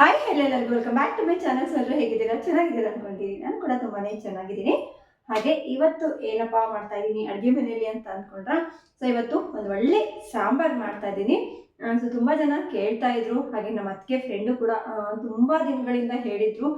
Hi hello ಎಲ್ಲರಿಗೂ. Welcome back to my channels ಎಲ್ಲರೂ ಹೇಗಿದ್ದೀರಾ? ಚೆನ್ನಾಗಿದ್ದೀರಾ ಅನ್ಕೊಂಡಿದ್ದೀನಿ. ನಾನು ಕೂಡ ತುಂಬಾನೇ ಚೆನ್ನಾಗಿದ್ದೀನಿ. ಹಾಗೆ ಇವತ್ತು ಏನಪ್ಪಾ ಮಾಡ್ತಾ ಇದ್ದೀನಿ? ಅಡುಗೆ ಮನೆಯಲ್ಲಿ ಅಂತ ಅಂದ್ಕೊಂಡ್ರ ಸೊ ಇವತ್ತು ಒಂದು ಒಳ್ಳೆ ಸಾಂಬಾರ್ ಮಾಡ್ತಾ ಇದ್ದೀನಿ. ಸೊ ತುಂಬಾ ಜನ ಕೇಳ್ತಾ ಇದ್ರು. ಹಾಗೆ ನಮ್ಮ ಅತ್ತಿಗೆ ಫ್ರೆಂಡು ಕೂಡ ತುಂಬಾ ದಿನಗಳಿಂದ ಹೇಳಿದ್ರು.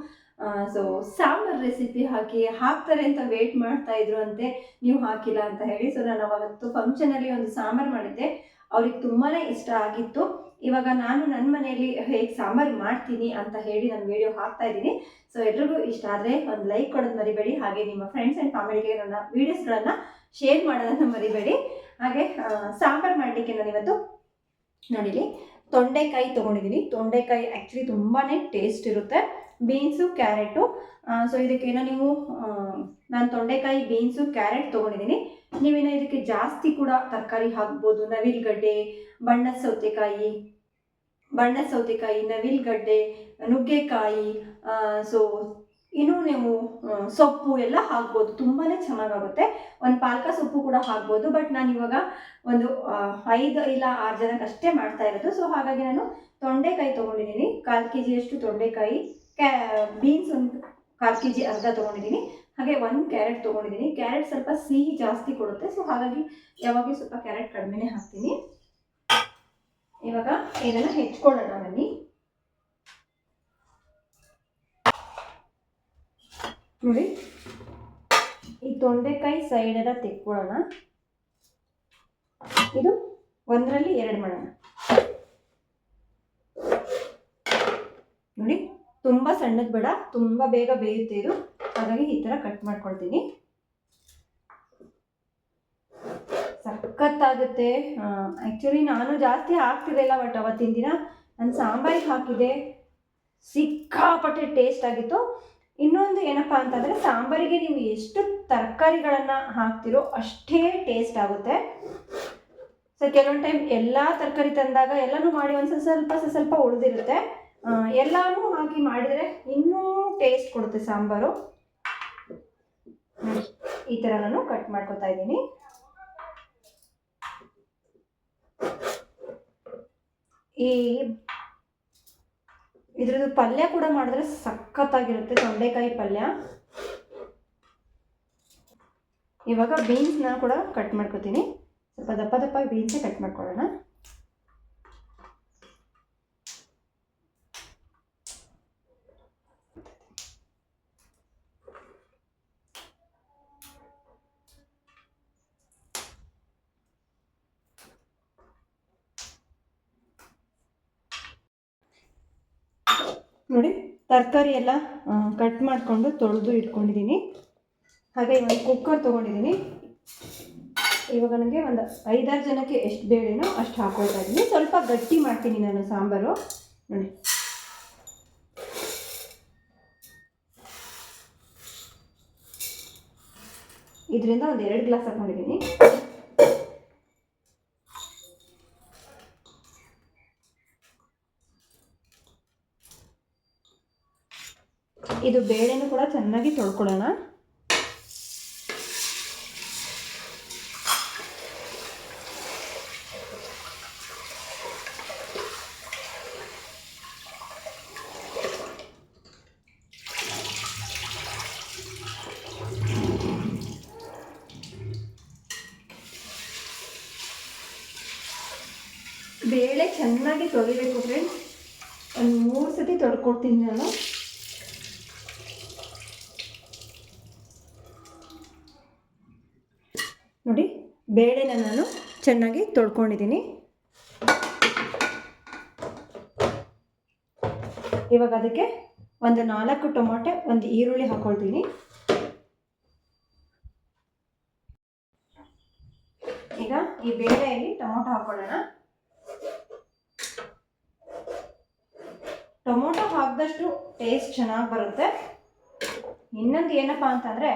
ಸೊ ಸಾಂಬಾರ್ ರೆಸಿಪಿ ಹಾಕಿ ಹಾಕ್ತಾರೆ ಅಂತ ವೇಟ್ ಮಾಡ್ತಾ ಇದ್ರು ಅಂತೆ. ನೀವು ಹಾಕಿಲ್ಲ ಅಂತ ಹೇಳಿ. ಸೊ ನಾನು ಅವತ್ತು ಫಂಕ್ಷನ್ ಅಲ್ಲಿ ಒಂದು ಸಾಂಬಾರ್ ಮಾಡಿದ್ದೆ. ಅವ್ರಿಗೆ ತುಂಬಾ ಇಷ್ಟ ಆಗಿತ್ತು. ಇವಾಗ ನಾನು ನನ್ನ ಮನೆಯಲ್ಲಿ ಹೇಗೆ ಸಾಂಬಾರು ಮಾಡ್ತೀನಿ ಅಂತ ಹೇಳಿ ನಾನು ವಿಡಿಯೋ ಹಾಕ್ತಾ ಇದ್ದೀನಿ. ಸೊ ಎಲ್ರಿಗೂ ಇಷ್ಟ ಆದರೆ ಒಂದು ಲೈಕ್ ಕೊಡೋದು ಮರಿಬೇಡಿ. ಹಾಗೆ ನಿಮ್ಮ ಫ್ರೆಂಡ್ಸ್ ಆ್ಯಂಡ್ ಫ್ಯಾಮಿಲಿಗೆ ನನ್ನ ವೀಡಿಯೋಸ್ಗಳನ್ನು ಶೇರ್ ಮಾಡೋದನ್ನು ಮರಿಬೇಡಿ. ಹಾಗೆ ಸಾಂಬಾರು ಮಾಡಲಿಕ್ಕೆ ನಾನು ಇವತ್ತು ನೋಡಿಲಿ ತೊಂಡೆಕಾಯಿ ತೊಗೊಂಡಿದ್ದೀನಿ. ತೊಂಡೆಕಾಯಿ ಆ್ಯಕ್ಚುಲಿ ತುಂಬಾ ಟೇಸ್ಟ್ ಇರುತ್ತೆ. ಬೀನ್ಸು ಕ್ಯಾರೆಟು ಸೊ ಇದಕ್ಕೇನೋ ನೀವು ನಾನು ತೊಂಡೆಕಾಯಿ ಬೀನ್ಸು ಕ್ಯಾರೆಟ್ ತೊಗೊಂಡಿದ್ದೀನಿ. ನೀವೇನೋ ಇದಕ್ಕೆ ಜಾಸ್ತಿ ಕೂಡ ತರಕಾರಿ ಹಾಕ್ಬೋದು. ನವಿಲುಗಡ್ಡೆ, ಬಣ್ಣದ ಸೌತೆಕಾಯಿ ಬಣ್ಣದ ಸೌತೆಕಾಯಿ ನವಿಲ್ಗಡ್ಡೆ ನುಗ್ಗೆಕಾಯಿ ಸೊ ಇನ್ನೂ ನೀವು ಸೊಪ್ಪು ಎಲ್ಲ ಹಾಕ್ಬೋದು. ತುಂಬಾ ಚೆನ್ನಾಗಾಗುತ್ತೆ. ಒಂದು ಪಾಲಕ ಸೊಪ್ಪು ಕೂಡ ಹಾಕ್ಬೋದು. ಬಟ್ ನಾನು ಇವಾಗ ಒಂದು ಐದು ಇಲ್ಲ ಆರು ಜನಕ್ಕೆ ಅಷ್ಟೇ ಮಾಡ್ತಾ ಇರೋದು. ಸೊ ಹಾಗಾಗಿ ನಾನು ತೊಂಡೆಕಾಯಿ ತೊಗೊಂಡಿದ್ದೀನಿ. ಕಾಲು ಕೆ ಜಿಯಷ್ಟು ತೊಂಡೆಕಾಯಿ. ಕ್ಯಾ ಬೀನ್ಸ್ ಒಂದು ಕಾಲು ಕೆ ಜಿ ಅರ್ಧ ತೊಗೊಂಡಿದ್ದೀನಿ. ಹಾಗೆ ಒಂದು ಕ್ಯಾರೆಟ್ ತೊಗೊಂಡಿದ್ದೀನಿ. ಕ್ಯಾರೆಟ್ ಸ್ವಲ್ಪ ಸಿಹಿ ಜಾಸ್ತಿ ಕೊಡುತ್ತೆ. ಸೊ ಹಾಗಾಗಿ ಯಾವಾಗಲೂ ಸ್ವಲ್ಪ ಕ್ಯಾರೆಟ್ ಕಡಿಮೆನೇ ಹಾಕ್ತೀನಿ. ಇವಾಗ ಇದನ್ನ ಹೆಚ್ಕೊಳ್ಳೋಣ, ಬನ್ನಿ. ನೋಡಿ. ಈ ತೊಂಡೆಕಾಯಿ ಸೈಡ್ ಎಲ್ಲ ತೆಕ್ಕೊಳ್ಳೋಣ. ಇದು ಒಂದರಲ್ಲಿ ಎರಡು ಮಾಡೋಣ. ನೋಡಿ, ತುಂಬ ಸಣ್ಣದು ಬೇಡ, ತುಂಬ ಬೇಗ ಬೇಯುತ್ತೆ ಇದು. ಹಾಗಾಗಿ ಈ ಥರ ಕಟ್ ಮಾಡ್ಕೊಳ್ತೀನಿ. ಸಖತ್ತಾಗುತ್ತೆ. ಆ್ಯಕ್ಚುಲಿ ನಾನು ಜಾಸ್ತಿ ಹಾಕ್ತಿರಲಿಲ್ಲ ಬಟ್ ಅವತ್ತಿನ ದಿನ ನಾನು ಸಾಂಬಾರಿಗೆ ಹಾಕಿದೆ. ಸಿಕ್ಕಾಪಟ್ಟೆ ಟೇಸ್ಟ್ ಆಗಿತ್ತು. ಇನ್ನೊಂದು ಏನಪ್ಪ ಅಂತಂದರೆ, ಸಾಂಬಾರಿಗೆ ನೀವು ಎಷ್ಟು ತರಕಾರಿಗಳನ್ನು ಹಾಕ್ತಿರೋ ಅಷ್ಟೇ ಟೇಸ್ಟ್ ಆಗುತ್ತೆ. ಸೊ ಕೆಲವೊಂದು ಟೈಮ್ ಎಲ್ಲ ತರಕಾರಿ ತಂದಾಗ ಎಲ್ಲನೂ ಮಾಡಿ ಒಂದು ಸ್ವಲ್ಪ ಸ್ವಲ್ಪ ಉಳಿದಿರುತ್ತೆ. ಎಲ್ಲನೂ ಹಾಕಿ ಮಾಡಿದರೆ ಇನ್ನೂ ಟೇಸ್ಟ್ ಕೊಡುತ್ತೆ ಸಾಂಬಾರು. ಈ ಥರ ನಾನು ಕಟ್ ಮಾಡ್ಕೊತಾ ಇದ್ದೀನಿ. ಈ ಇದ್ರದ್ದು ಪಲ್ಯ ಕೂಡ ಮಾಡಿದ್ರೆ ಸಖತ್ತಾಗಿರುತ್ತೆ, ತೊಂಡೆಕಾಯಿ ಪಲ್ಯ. ಇವಾಗ ಬೀನ್ಸ್ನ ಕೂಡ ಕಟ್ ಮಾಡ್ಕೊತೀನಿ. ಸ್ವಲ್ಪ ದಪ್ಪ ದಪ್ಪ ಬೀನ್ಸೇ ಕಟ್ ಮಾಡ್ಕೊಳ್ಳೋಣ ನೋಡಿ ತರಕಾರಿ ಎಲ್ಲ ಕಟ್ ಮಾಡಿಕೊಂಡು ತೊಳೆದು ಇಟ್ಕೊಂಡಿದ್ದೀನಿ. ಹಾಗೆ ಒಂದು ಕುಕ್ಕರ್ ತೊಗೊಂಡಿದ್ದೀನಿ. ಇವಾಗ ನನಗೆ ಒಂದು ಐದಾರು ಜನಕ್ಕೆ ಎಷ್ಟು ಬೇಳೆನೋ ಅಷ್ಟು ಹಾಕೊಳ್ತಾ ಇದ್ದೀನಿ. ಸ್ವಲ್ಪ ಗಟ್ಟಿ ಮಾಡ್ತೀನಿ ನಾನು ಸಾಂಬಾರು. ನೋಡಿ. ಇದರಿಂದ ಒಂದು ಎರಡು ಗ್ಲಾಸ್ ಹಾಕೊಂಡಿದ್ದೀನಿ. ಇದು ಬೇಳೆನೂ ಕೂಡ ಚೆನ್ನಾಗಿ ತೊಳ್ಕೊಳ್ಳೋಣ. ಬೇಳೆ ಚೆನ್ನಾಗಿ ತೊಳಿಬೇಕು ಫ್ರೆಂಡ್ಸ್ ಒಂದು ಮೂರು ಸತಿ ತೊಳ್ಕೊಡ್ತೀನಿ ನಾನು ನೋಡಿ ಬೇಳೆನ ನಾನು ಚೆನ್ನಾಗಿ ತೊಳ್ಕೊಂಡಿದ್ದೀನಿ. ಇವಾಗ ಅದಕ್ಕೆ ಒಂದು ನಾಲ್ಕು ಟೊಮಾಟೆ, ಒಂದು ಈರುಳ್ಳಿ ಹಾಕೊಳ್ತೀನಿ. ಈಗ ಈ ಬೇಳೆಯಲ್ಲಿ ಟೊಮೊಟೊ ಹಾಕೊಳ್ಳೋಣ. ಟೊಮೊಟೊ ಹಾಕಿದಷ್ಟು ಟೇಸ್ಟ್ ಚೆನ್ನಾಗಿ ಬರುತ್ತೆ. ಇನ್ನೊಂದು ಏನಪ್ಪ ಅಂತಂದರೆ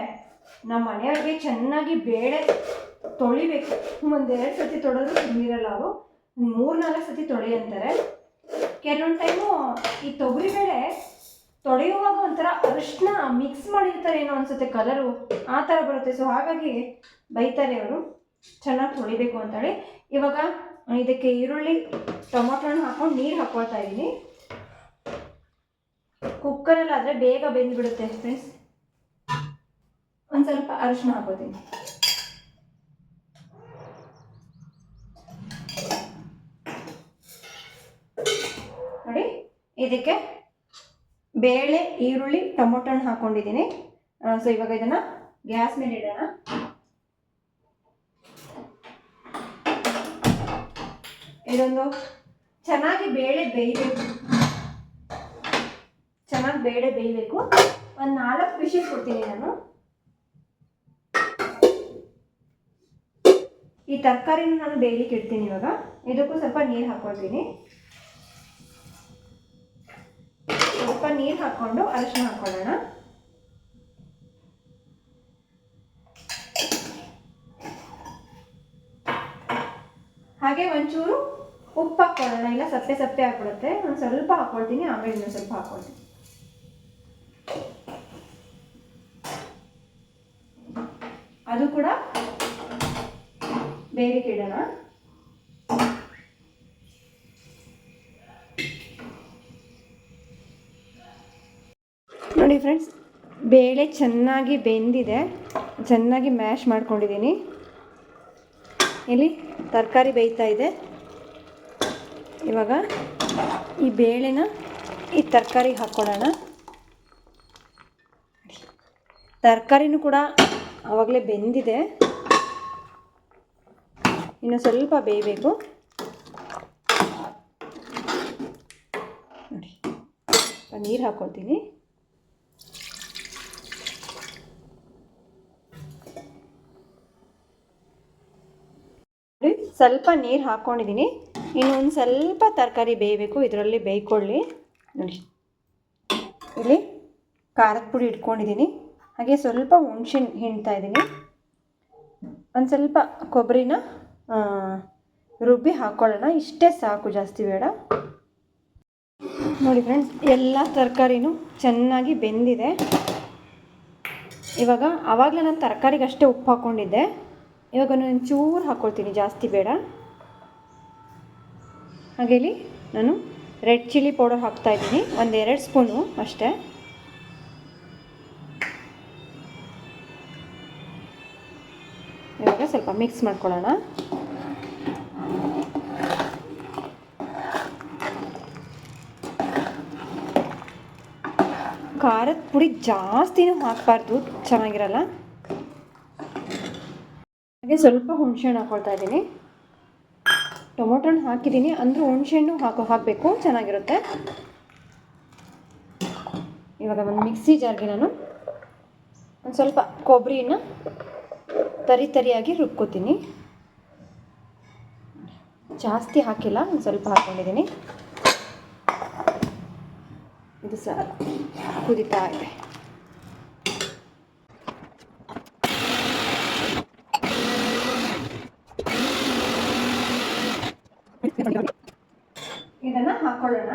ನಮ್ಮ ಮನೆಯವ್ರಿಗೆ ಚೆನ್ನಾಗಿ ಬೇಳೆ ತೊಳಿಬೇಕು. ಒಂದೆರಡು ಸತಿ ತೊಳೆದ್ರು ತುಂಬಿರಲ್ಲ ಅವರು ಮೂರು ನಾಲ್ಕು ಸತಿ ತೊಳಿ ಅಂತಾರೆ. ಕೆಲವೊಂದು ಟೈಮು ಈ ತೊಗರಿಬೇಳೆ ತೊಳೆಯುವಾಗ ಒಂಥರ ಅರಿಶಿನ ಮಿಕ್ಸ್ ಮಾಡಿರ್ತಾರೆ ಏನೋ ಅನ್ಸುತ್ತೆ ಕಲರು ಆ ಥರ ಬರುತ್ತೆ. ಸೊ ಹಾಗಾಗಿ ಬೈತಾರೆ ಅವರು. ಚೆನ್ನಾಗಿ ತೊಳಿಬೇಕು ಅಂತೇಳಿ. ಇವಾಗ ಇದಕ್ಕೆ ಈರುಳ್ಳಿ ಟೊಮೊಟೊ ಹಣ್ಣು ಹಾಕೊಂಡು ನೀರು ಹಾಕ್ಕೊಳ್ತಾ ಇದ್ದೀನಿ ಕುಕ್ಕರಲ್ಲಿ ಆದರೆ ಬೇಗ ಬೆಂದ್ಬಿಡುತ್ತೆ ಫ್ರೆಂಡ್ಸ್ ಒಂದು ಸ್ವಲ್ಪ ಅರಿಶಿನ ಹಾಕೋತೀನಿ. ನೋಡಿ, ಇದಕ್ಕೆ ಬೇಳೆ, ಈರುಳ್ಳಿ ಟೊಮೊಟೊ ಹಣ್ಣು ಹಾಕೊಂಡಿದ್ದೀನಿ ಸೊ ಇವಾಗ ಇದನ್ನ ಗ್ಯಾಸ್ ಮೇಲೆ ಇಡೋಣ. ಇದೊಂದು ಚೆನ್ನಾಗಿ ಬೇಳೆ ಬೇಯಬೇಕು. ಚೆನ್ನಾಗಿ ಬೇಳೆ ಬೇಯಬೇಕು. ಒಂದು ನಾಲ್ಕು ವಿಷಲ್ ಕೊಡ್ತೀನಿ ನಾನು. ಈ ತರಕಾರಿನ ನಾನು ಬೇಯಲಿಕ್ಕೆ ಇಡ್ತೀನಿ ಇವಾಗ. ಇದಕ್ಕೂ ಸ್ವಲ್ಪ ನೀರು ಹಾಕೊಳ್ತೀನಿ. ನೀರು ಹಾಕ್ಕೊಂಡು ಅರಿಶಿನ ಹಾಕ್ಕೊಳ್ಳೋಣ ಹಾಗೆ ಒಂಚೂರು ಉಪ್ಪು ಹಾಕ್ಕೊಳ್ಳೋಣ ಇಲ್ಲ, ಸಪ್ಪೆ ಸಪ್ಪೆ ಆಗ್ಬಿಡುತ್ತೆ. ಒಂದು ಸ್ವಲ್ಪ ಹಾಕ್ಕೊಳ್ತೀನಿ ಆಮೇಲೆ ಇನ್ನೊಂದು ಸ್ವಲ್ಪ ಹಾಕ್ಕೊಳ್ತೀನಿ ಅದು ಕೂಡ ಬೇರೆ ಇಡೋಣ ನೋಡಿ ಫ್ರೆಂಡ್ಸ್ ಬೇಳೆ ಚೆನ್ನಾಗಿ ಬೆಂದಿದೆ. ಚೆನ್ನಾಗಿ ಮ್ಯಾಶ್ ಮಾಡ್ಕೊಂಡಿದ್ದೀನಿ. ಇಲ್ಲಿ ತರಕಾರಿ ಬೇಯ್ತಾ ಇದೆ. ಇವಾಗ ಈ ಬೇಳೆನ ಈ ತರಕಾರಿ ಹಾಕ್ಕೊಳ್ಳೋಣ ತರಕಾರಿನೂ ಕೂಡ ಆವಾಗಲೇ ಬೆಂದಿದೆ. ಇನ್ನು ಸ್ವಲ್ಪ ಬೇಯಬೇಕು. ನೋಡಿ ನೀರು ಹಾಕ್ಕೊಳ್ತೀನಿ ನೋಡಿ, ಸ್ವಲ್ಪ ನೀರು ಹಾಕ್ಕೊಂಡಿದ್ದೀನಿ ಇನ್ನೊಂದು ಸ್ವಲ್ಪ ತರಕಾರಿ ಬೇಯಬೇಕು. ಇದರಲ್ಲಿ ಬೇಯ್ಕೊಳ್ಳಿ. ನೋಡಿ. ಇಲ್ಲಿ ಖಾರದ ಪುಡಿ ಇಟ್ಕೊಂಡಿದ್ದೀನಿ ಹಾಗೆ ಸ್ವಲ್ಪ ಹುಣ್ಸೆ ಹಿಂಡ್ತಾ ಇದ್ದೀನಿ ಒಂದು ಸ್ವಲ್ಪ ಕೊಬ್ಬರಿನ ರುಬ್ಬಿ ಹಾಕ್ಕೊಳ್ಳೋಣ ಇಷ್ಟೇ ಸಾಕು, ಜಾಸ್ತಿ ಬೇಡ. ನೋಡಿ ಫ್ರೆಂಡ್ಸ್ ಎಲ್ಲ ತರಕಾರಿನೂ ಚೆನ್ನಾಗಿ ಬೆಂದಿದೆ. ಇವಾಗ ಆವಾಗಲೇ ನಾನು ತರಕಾರಿಗೆ ಅಷ್ಟೇ ಉಪ್ಪು ಹಾಕ್ಕೊಂಡಿದ್ದೆ ಇವಾಗ ನಾನು ಚೂರು ಹಾಕ್ಕೊಳ್ತೀನಿ, ಜಾಸ್ತಿ ಬೇಡ. ಹಾಗೇಳಿ ಇಲ್ಲಿ ನಾನು ರೆಡ್ ಚಿಲ್ಲಿ ಪೌಡರ್ ಹಾಕ್ತಾಯಿದ್ದೀನಿ ಎರಡು ಸ್ಪೂನು ಅಷ್ಟೇ. ಇವಾಗ ಸ್ವಲ್ಪ ಮಿಕ್ಸ್ ಮಾಡ್ಕೊಳ್ಳೋಣ. ಖಾರದ ಪುಡಿ ಜಾಸ್ತಿನೂ ಹಾಕಬಾರ್ದು, ಚೆನ್ನಾಗಿರಲ್ಲ. ಹಾಗೆ ಸ್ವಲ್ಪ ಹುಣಸೆಹಣ್ಣು ಹಾಕ್ಕೊಳ್ತಾ ಇದ್ದೀನಿ. ಟೊಮೊಟೊ ಹಣ್ಣು ಹಾಕಿದ್ದೀನಿ. ಅಂದರೂ ಹುಣಸೆಹಣ್ಣು ಹಾಕೋ ಹಾಕಬೇಕು. ಚೆನ್ನಾಗಿರುತ್ತೆ. ಇವಾಗ ಒಂದು ಮಿಕ್ಸಿ ಜಾರ್ಗೆ ನಾನು ಒಂದು ಸ್ವಲ್ಪ ಕೊಬ್ಬರಿನ ತರಿ ತರಿಯಾಗಿ ರುಬ್ಕೋತೀನಿ. ಜಾಸ್ತಿ ಹಾಕಿಲ್ಲ. ಒಂದು ಸ್ವಲ್ಪ ಹಾಕ್ಕೊಂಡಿದ್ದೀನಿ ಇದು ಸಹ ಕುದಿತಾ ಇದೆ. ಇದನ್ನ ಹಾಕೊಳ್ಳೋಣ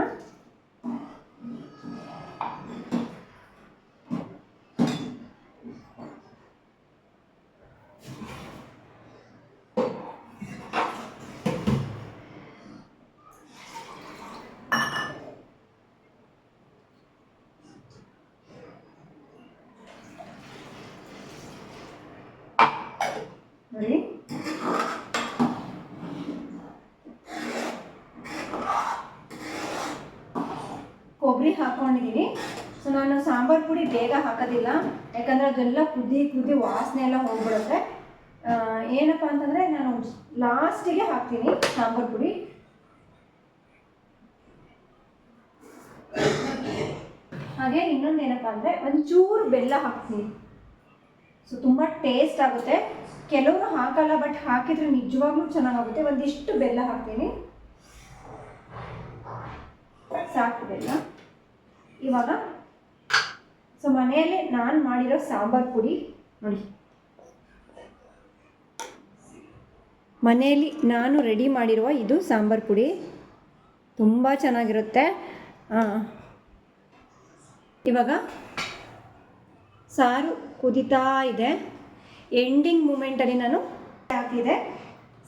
ನೋಡಿ ಕೊಬ್ಬರಿ ಹಾಕೊಂಡಿದ್ದೀನಿ ಸೊ ನಾನು ಸಾಂಬಾರು ಪುಡಿ ಬೇಗ ಹಾಕೋದಿಲ್ಲ. ಯಾಕಂದರೆ ಅದೆಲ್ಲ ಕುದಿ ಕುದಿ ವಾಸನೆ ಎಲ್ಲ ಹೋಗ್ಬಿಡುತ್ತೆ. ಏನಪ್ಪ ಅಂತಂದರೆ ನಾನು ಲಾಸ್ಟಿಗೆ ಹಾಕ್ತೀನಿ ಸಾಂಬಾರು ಪುಡಿ. ಹಾಗೆ ಇನ್ನೊಂದು ಏನಪ್ಪ ಅಂದರೆ ಒಂಚೂರು ಬೆಲ್ಲ ಹಾಕ್ತೀನಿ. ಸೊ ತುಂಬ ಟೇಸ್ಟ್ ಆಗುತ್ತೆ. ಕೆಲವರು ಹಾಕಲ್ಲ ಬಟ್ ಹಾಕಿದ್ರೆ ನಿಜವಾಗ್ಲೂ ಚೆನ್ನಾಗಾಗುತ್ತೆ. ಒಂದಿಷ್ಟು ಬೆಲ್ಲ ಹಾಕ್ತೀನಿ. ಸಾಕು ಬೆಲ್ಲ. ಇವಾಗ? ಸೊ ಮನೆಯಲ್ಲಿ ನಾನು ಮಾಡಿರೋ ಸಾಂಬಾರು ಪುಡಿ ನೋಡಿ. ಮನೆಯಲ್ಲಿ ನಾನು ರೆಡಿ ಮಾಡಿರುವ ಇದು ಸಾಂಬಾರು ಪುಡಿ. ತುಂಬ ಚೆನ್ನಾಗಿರುತ್ತೆ. ಇವಾಗ ಸಾರು ಕುದಿತಾ ಇದೆ. ಎಂಡಿಂಗ್ ಮೂಮೆಂಟಲ್ಲಿ ನಾನು ಹಾಕಿದೆ.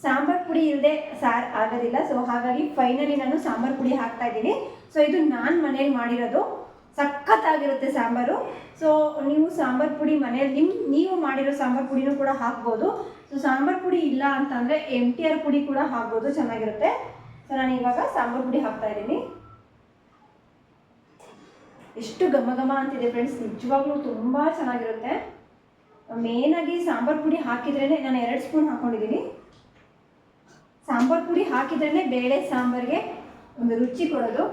ಸಾಂಬಾರು ಪುಡಿ ಇಲ್ಲದೆ ಸಾರು ಆಗೋದಿಲ್ಲ. ಸೊ ಹಾಗಾಗಿ ಫೈನಲಿ ನಾನು ಸಾಂಬಾರು ಪುಡಿ ಹಾಕ್ತಾ ಇದ್ದೀನಿ. ಸೊ ಇದು ನಾನು ಮನೇಲಿ ಮಾಡಿರೋದು. ಸಖತ್ತಾಗಿರುತ್ತೆ ಸಾಂಬಾರು. ಸೊ ನೀವು ಸಾಂಬಾರು ಪುಡಿ ಮನೆಯಲ್ಲಿ ನಿಮ್ಮ ನೀವು ಮಾಡಿರೋ ಸಾಂಬಾರು ಪುಡಿನೂ ಕೂಡ ಹಾಕ್ಬೋದು. ಸೊ ಸಾಂಬಾರು ಪುಡಿ ಇಲ್ಲ ಅಂತಂದರೆ ಎಂ ಟಿ ಆರ್ ಪುಡಿ ಕೂಡ ಹಾಕ್ಬೋದು, ಚೆನ್ನಾಗಿರುತ್ತೆ. ಸೊ ನಾನು ಇವಾಗ ಸಾಂಬಾರು ಪುಡಿ ಹಾಕ್ತಾ ಇದ್ದೀನಿ. ಎಷ್ಟು ಘಮ ಘಮ ಅಂತಿದೆ ಫ್ರೆಂಡ್ಸ್ ನಿಜವಾಗ್ಲೂ ತುಂಬ ಚೆನ್ನಾಗಿರುತ್ತೆ. ಮೇನಾಗಿ ಸಾಂಬಾರು ಪುಡಿ ಹಾಕಿದ್ರೇ ನಾನು ಎರಡು ಸ್ಪೂನ್ ಹಾಕ್ಕೊಂಡಿದ್ದೀನಿ ಸಾಂಬಾರು ಪುಡಿ ಹಾಕಿದ್ರೇ ಬೇಳೆ ಸಾಂಬಾರಿಗೆ ಒಂದು ರುಚಿ ಕೊಡೋದು.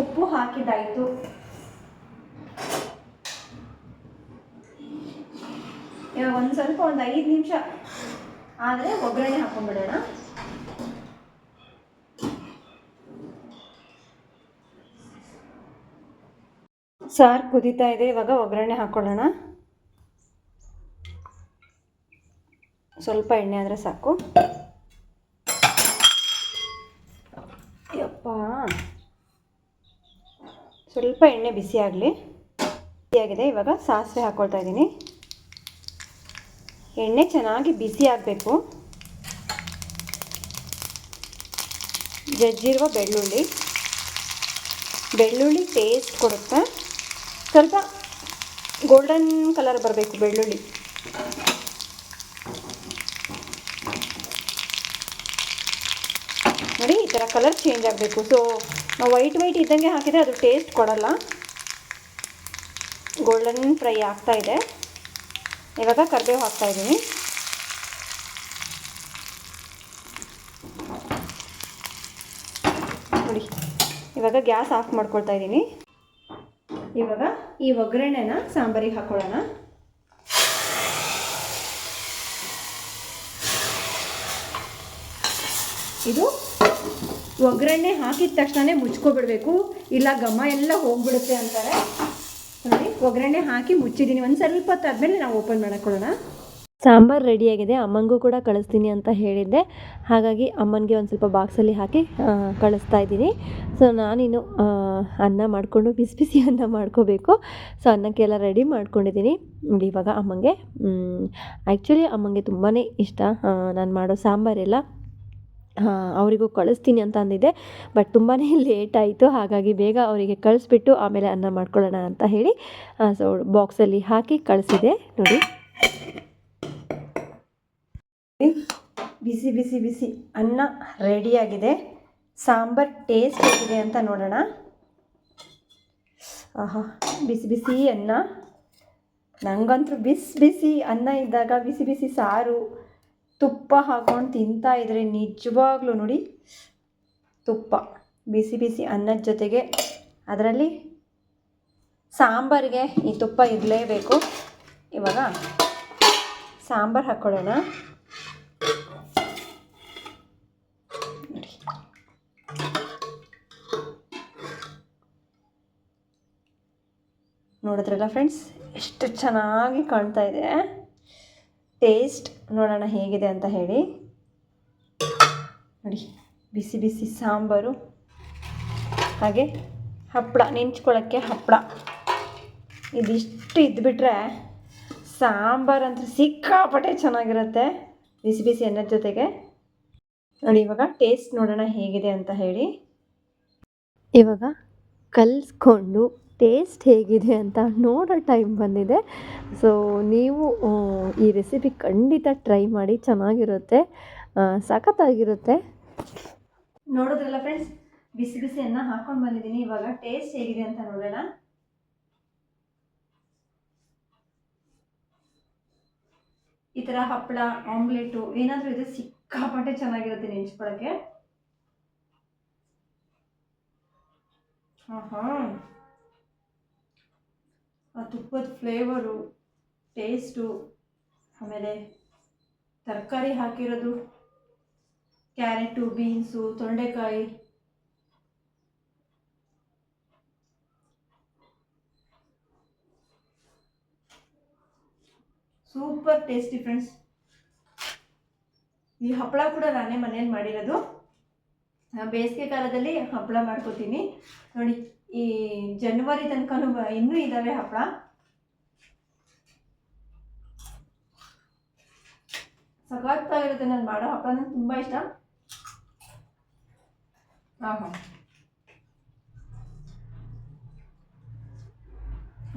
ಉಪ್ಪು ಹಾಕಿದ್ದಾಯಿತು. ಇವಾಗ ಒಂದು ಸ್ವಲ್ಪ ಒಂದು ಐದು ನಿಮಿಷ ಆದರೆ ಒಗ್ಗರಣೆ ಹಾಕೊಂಡ್ಬಿಡೋಣ. ಸಾರ್ ಕುದೀತಾ ಇದೆ, ಇವಾಗ ಒಗ್ಗರಣೆ ಹಾಕೊಳ್ಳೋಣ. ಸ್ವಲ್ಪ ಎಣ್ಣೆ ಆದರೆ ಸಾಕು. ಸ್ವಲ್ಪ ಎಣ್ಣೆ ಬಿಸಿ ಆಗಲಿ. ಬಿಸಿಯಾಗಿದೆ ಇವಾಗ ಸಾಸಿವೆ ಹಾಕ್ಕೊಳ್ತಾ ಇದ್ದೀನಿ. ಎಣ್ಣೆ ಚೆನ್ನಾಗಿ ಬಿಸಿ ಆಗಬೇಕು. ಜಜ್ಜಿರುವ ಬೆಳ್ಳುಳ್ಳಿ. ಬೆಳ್ಳುಳ್ಳಿ ಟೇಸ್ಟ್ ಕೊಡುತ್ತೆ. ಸ್ವಲ್ಪ ಗೋಲ್ಡನ್ ಕಲರ್ ಬರಬೇಕು ಬೆಳ್ಳುಳ್ಳಿ. ನೋಡಿ, ಈ ಥರ ಕಲರ್ ಚೇಂಜ್ ಆಗಬೇಕು. ಸೊ ನಾವು ವೈಟ್ ವೈಟ್ ಇದ್ದಂಗೆ ಹಾಕಿದರೆ ಅದು ಟೇಸ್ಟ್ ಕೊಡಲ್ಲ. ಗೋಲ್ಡನ್ ಫ್ರೈ ಆಗ್ತಾ ಇದೆ. ಇವಾಗ ಕರಿಬೇವು ಹಾಕ್ತಾ ಇದ್ದೀನಿ. ನೋಡಿ, ಇವಾಗ ಗ್ಯಾಸ್ ಆಫ್ ಮಾಡ್ಕೊಳ್ತಾ ಇದ್ದೀನಿ. ಇವಾಗ ಈ ಒಗ್ಗರಣೆನ ಸಾಂಬಾರಿಗೆ ಹಾಕೊಳ್ಳೋಣ. ಇದು ಒಗ್ಗರಣೆ ಹಾಕಿದ ತಕ್ಷಣನೇ ಮುಚ್ಕೊಬಿಡ್ಬೇಕು. ಇಲ್ಲ, ಘಮ ಎಲ್ಲ ಹೋಗ್ಬಿಡುತ್ತೆ ಅಂತಾರೆ. ನೋಡಿ, ಒಗ್ಗರಣೆ ಹಾಕಿ ಮುಚ್ಚಿದ್ದೀನಿ. ಒಂದು ಸ್ವಲ್ಪ ತದ್ಮೇಲೆ ನಾವು ಓಪನ್ ಮಾಡ್ಕೊಳ್ಳೋಣ. ಸಾಂಬಾರು ರೆಡಿಯಾಗಿದೆ ಅಮ್ಮಂಗೂ ಕೂಡ ಕಳಿಸ್ತೀನಿ ಅಂತ ಹೇಳಿದ್ದೆ. ಹಾಗಾಗಿ ಅಮ್ಮನಿಗೆ ಒಂದು ಸ್ವಲ್ಪ ಬಾಕ್ಸಲ್ಲಿ ಹಾಕಿ ಕಳಿಸ್ತಾ ಇದ್ದೀನಿ. ಸೊ ನಾನಿನ್ನು ಅನ್ನ ಮಾಡಿಕೊಂಡು ಬಿಸಿ ಬಿಸಿ ಅನ್ನ ಮಾಡ್ಕೋಬೇಕು. ಸೊ ಅನ್ನಕ್ಕೆಲ್ಲ ರೆಡಿ ಮಾಡ್ಕೊಂಡಿದ್ದೀನಿ. ಇವಾಗ ಅಮ್ಮಂಗೆ ಆ್ಯಕ್ಚುಲಿ ಅಮ್ಮಂಗೆ ತುಂಬಾ ಇಷ್ಟ. ನಾನು ಮಾಡೋ ಸಾಂಬಾರೆಲ್ಲ. ಅವರಿಗೂ ಕಳಿಸ್ತೀನಿ ಅಂತ ಅಂದಿದ್ದೆ. ಬಟ್ ತುಂಬಾ ಲೇಟ್ ಆಯಿತು. ಹಾಗಾಗಿ ಬೇಗ ಅವರಿಗೆ ಕಳಿಸ್ಬಿಟ್ಟು ಆಮೇಲೆ ಅನ್ನ ಮಾಡ್ಕೊಳ್ಳೋಣ ಅಂತ ಹೇಳಿ ಸೊ ಬಾಕ್ಸಲ್ಲಿ ಹಾಕಿ ಕಳಿಸಿದೆ. ನೋಡಿ. ಬಿಸಿ ಬಿಸಿ ಬಿಸಿ. ಅನ್ನ ರೆಡಿಯಾಗಿದೆ ಸಾಂಬಾರ್ ಟೇಸ್ಟ್ ಹೇಗಿದೆ ಅಂತ ನೋಡೋಣ. ಆಹಾ, ಬಿಸಿ ಬಿಸಿ ಅನ್ನ. ನನಗಂತೂ ಬಿಸಿ ಬಿಸಿ ಅನ್ನ ಇದ್ದಾಗ ಬಿಸಿ ಬಿಸಿ ಸಾರು. ತುಪ್ಪ ಹಾಕೊಂಡು ತಿಂತಾ ಇದ್ರೆ ನಿಜವಾಗ್ಲೂ ನೋಡಿ ತುಪ್ಪ. ಬಿಸಿ ಬಿಸಿ ಅನ್ನದ ಜೊತೆಗೆ ಅದರಲ್ಲಿ ಸಾಂಬಾರಿಗೆ ಈ ತುಪ್ಪ ಇರಲೇಬೇಕು. ಇವಾಗ ಸಾಂಬಾರು ಹಾಕ್ಕೊಳ್ಳೋಣ. ನೋಡಿ. ನೋಡಿದ್ರಲ್ಲ ಫ್ರೆಂಡ್ಸ್, ಎಷ್ಟು ಚೆನ್ನಾಗಿ ಕಾಣ್ತಾ ಇದೆ. ಟೇಸ್ಟ್ ನೋಡೋಣ ಹೇಗಿದೆ ಅಂತ ಹೇಳಿ. ನೋಡಿ, ಬಿಸಿ ಬಿಸಿ ಸಾಂಬಾರು, ಹಾಗೆ ಹಪ್ಪಳ ನೆಂಚ್ಕೊಳ್ಳೋಕ್ಕೆ ಹಪ್ಪಳ. ಇದಿಷ್ಟು ಇದ್ಬಿಟ್ರೆ ಸಾಂಬಾರು ಅಂತ ಸಿಕ್ಕಾಪಟ್ಟೆ ಚೆನ್ನಾಗಿರುತ್ತೆ ಬಿಸಿ ಬಿಸಿ ಅನ್ನದ ಜೊತೆಗೆ. ನೋಡಿ, ಇವಾಗ ಟೇಸ್ಟ್ ನೋಡೋಣ ಹೇಗಿದೆ ಅಂತ ಹೇಳಿ. ಇವಾಗ ಕಲಿಸ್ಕೊಂಡು ಟೇಸ್ಟ್ ಹೇಗಿದೆ ಅಂತ ನೋಡೋ ಟೈಮ್ ಬಂದಿದೆ. ಸೊ ನೀವು ಈ ರೆಸಿಪಿ ಖಂಡಿತ ಟ್ರೈ ಮಾಡಿ ಚೆನ್ನಾಗಿರುತ್ತೆ. ಸಖತ್ತಾಗಿರುತ್ತೆ. ನೋಡಿದ್ರಲ್ಲ ಫ್ರೆಂಡ್ಸ್ ಬಿಸಿ ಬಿಸಿ ಅನ್ನ ಹಾಕೊಂಡು ಬಂದಿದ್ದೀನಿ. ಇವಾಗ ಟೇಸ್ಟ್ ಹೇಗಿದೆ ಅಂತ ನೋಡೋಣ. ಈ ಥರ ಹಪ್ಪಳ ಆಮ್ಲೆಟು ಏನಾದರೂ ಇದು ಸಿಕ್ಕಾಪಟ್ಟೆ ಚೆನ್ನಾಗಿರುತ್ತೆ ನೆಂಚ್ಕೊಳ್ಳೋಕ್ಕೆ ಹಾಂ ಆ ತುಪ್ಪದ ಫ್ಲೇವರು ಟೇಸ್ಟು ಆಮೇಲೆ ತರಕಾರಿ ಹಾಕಿರೋದು ಕ್ಯಾರೆಟು ಬೀನ್ಸು ತೊಂಡೆಕಾಯಿ. ಸೂಪರ್ ಟೇಸ್ಟಿ ಫ್ರೆಂಡ್ಸ್ ಈ ಹಪ್ಪಳ ಕೂಡ ನಾನೇ ಮನೇಲಿ ಮಾಡಿರೋದು. ಬೇಸಿಗೆ ಕಾಲದಲ್ಲಿ ಹಪ್ಪಳ ಮಾಡ್ಕೋತೀನಿ. ನೋಡಿ. ಈ ಜನವರಿ ತನಕನೂ ಇನ್ನೂ ಇದ್ದಾವೆ ಹಪ್ಪಳ ಸಖತ್ತಾಗಿರುತ್ತೆ ನಾನು ಮಾಡೋ ಹಪ್ಪಳ ನಂಗೆ ತುಂಬ ಇಷ್ಟ. ಹಾಂ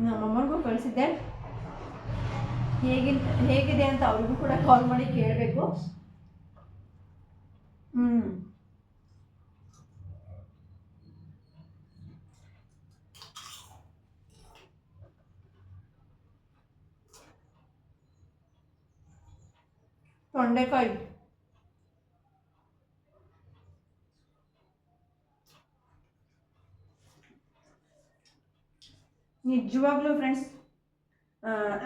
ನಮ್ಮಮ್ಮನಿಗೂ ಕಳಿಸಿದ್ದೆ. ಹೇಗಿ ಹೇಗಿದೆ ಅಂತ ಅವ್ರಿಗೂ ಕೂಡ ಕಾಲ್ ಮಾಡಿ ಕೇಳಬೇಕು. ಹ್ಞೂ ತೊಂಡೆಕಾಯಿ. ನಿಜವಾಗ್ಲೂ ಫ್ರೆಂಡ್ಸ್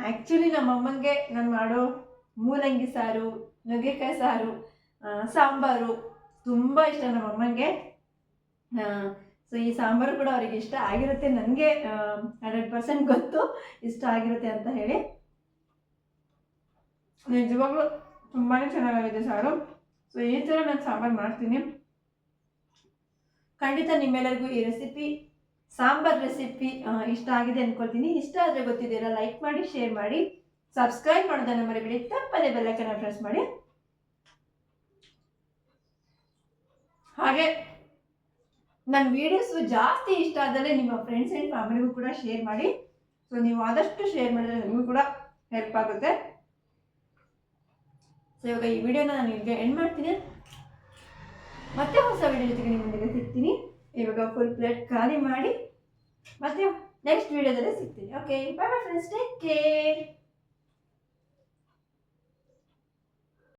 ಆ್ಯಕ್ಚುಲಿ ನಮ್ಮಮ್ಮನಿಗೆ ನಾನು ಮಾಡೋ ಮೂಲಂಗಿ ಸಾರು, ನುಗ್ಗೆಕಾಯಿ ಸಾರು ಸಾಂಬಾರು ತುಂಬ ಇಷ್ಟ ನಮ್ಮಮ್ಮನಿಗೆ ಸೊ ಈ ಸಾಂಬಾರು ಕೂಡ ಅವರಿಗೆ ಇಷ್ಟ ಆಗಿರುತ್ತೆ. ನನಗೆ ಹಂಡ್ರೆಡ್ ಪರ್ಸೆಂಟ್ ಗೊತ್ತು, ಇಷ್ಟ ಆಗಿರುತ್ತೆ ಅಂತ ಹೇಳಿ. ನಿಜವಾಗ್ಲೂ ತುಂಬಾ ಚೆನ್ನಾಗಾಗಿದೆ ಸಾರು. ಸೊ ಈ ಥರ ನಾನು ಸಾಂಬಾರು ಮಾಡ್ತೀನಿ. ಖಂಡಿತ ನಿಮ್ಮೆಲ್ಲರಿಗೂ ಈ ರೆಸಿಪಿ ಸಾಂಬಾರ್ ರೆಸಿಪಿ ಇಷ್ಟ ಆಗಿದೆ ಅನ್ಕೊಳ್ತೀನಿ. ಇಷ್ಟ ಆದರೆ ಗೊತ್ತಿದ್ದೀರಾ ಲೈಕ್ ಮಾಡಿ ಶೇರ್ ಮಾಡಿ. ಸಬ್ಸ್ಕ್ರೈಬ್ ಮಾಡೋದನ್ನು ಮರಿಬೇಡಿ. ತಪ್ಪದೇ ಬೆಲ್ಲಕ್ಕನ್ನು ಪ್ರೆಸ್ ಮಾಡಿ. ಹಾಗೆ ನನ್ನ ವೀಡಿಯೋಸು ಜಾಸ್ತಿ ಇಷ್ಟ ಆದರೆ ನಿಮ್ಮ ಫ್ರೆಂಡ್ಸ್ ಆ್ಯಂಡ್ ಫ್ಯಾಮಿಲಿಗೂ ಕೂಡ ಶೇರ್ ಮಾಡಿ. ಸೊ ನೀವು ಆದಷ್ಟು ಶೇರ್ ಮಾಡಿದ್ರೆ ನಿಮಗೂ ಕೂಡ ಹೆಲ್ಪ್ ಆಗುತ್ತೆ. ಸೊ ಇವಾಗ ಈ ವಿಡಿಯೋನ ನಾನು ನಿಮಗೆ ಎಂಡ್ ಮಾಡ್ತೀನಿ. ಮತ್ತೆ ಹೊಸ ವಿಡಿಯೋ ಜೊತೆಗೆ ನಿಮ್ಮೊಂದಿಗೆ ಸಿಗ್ತೀನಿ. ಇವಾಗ ಫುಲ್ ಪ್ಲೇಟ್ ಖಾಲಿ ಮಾಡಿ ಮತ್ತೆ ನೆಕ್ಸ್ಟ್ ವಿಡಿಯೋದಲ್ಲೇ ಸಿಗ್ತೀನಿ. Okay bye bye friends take care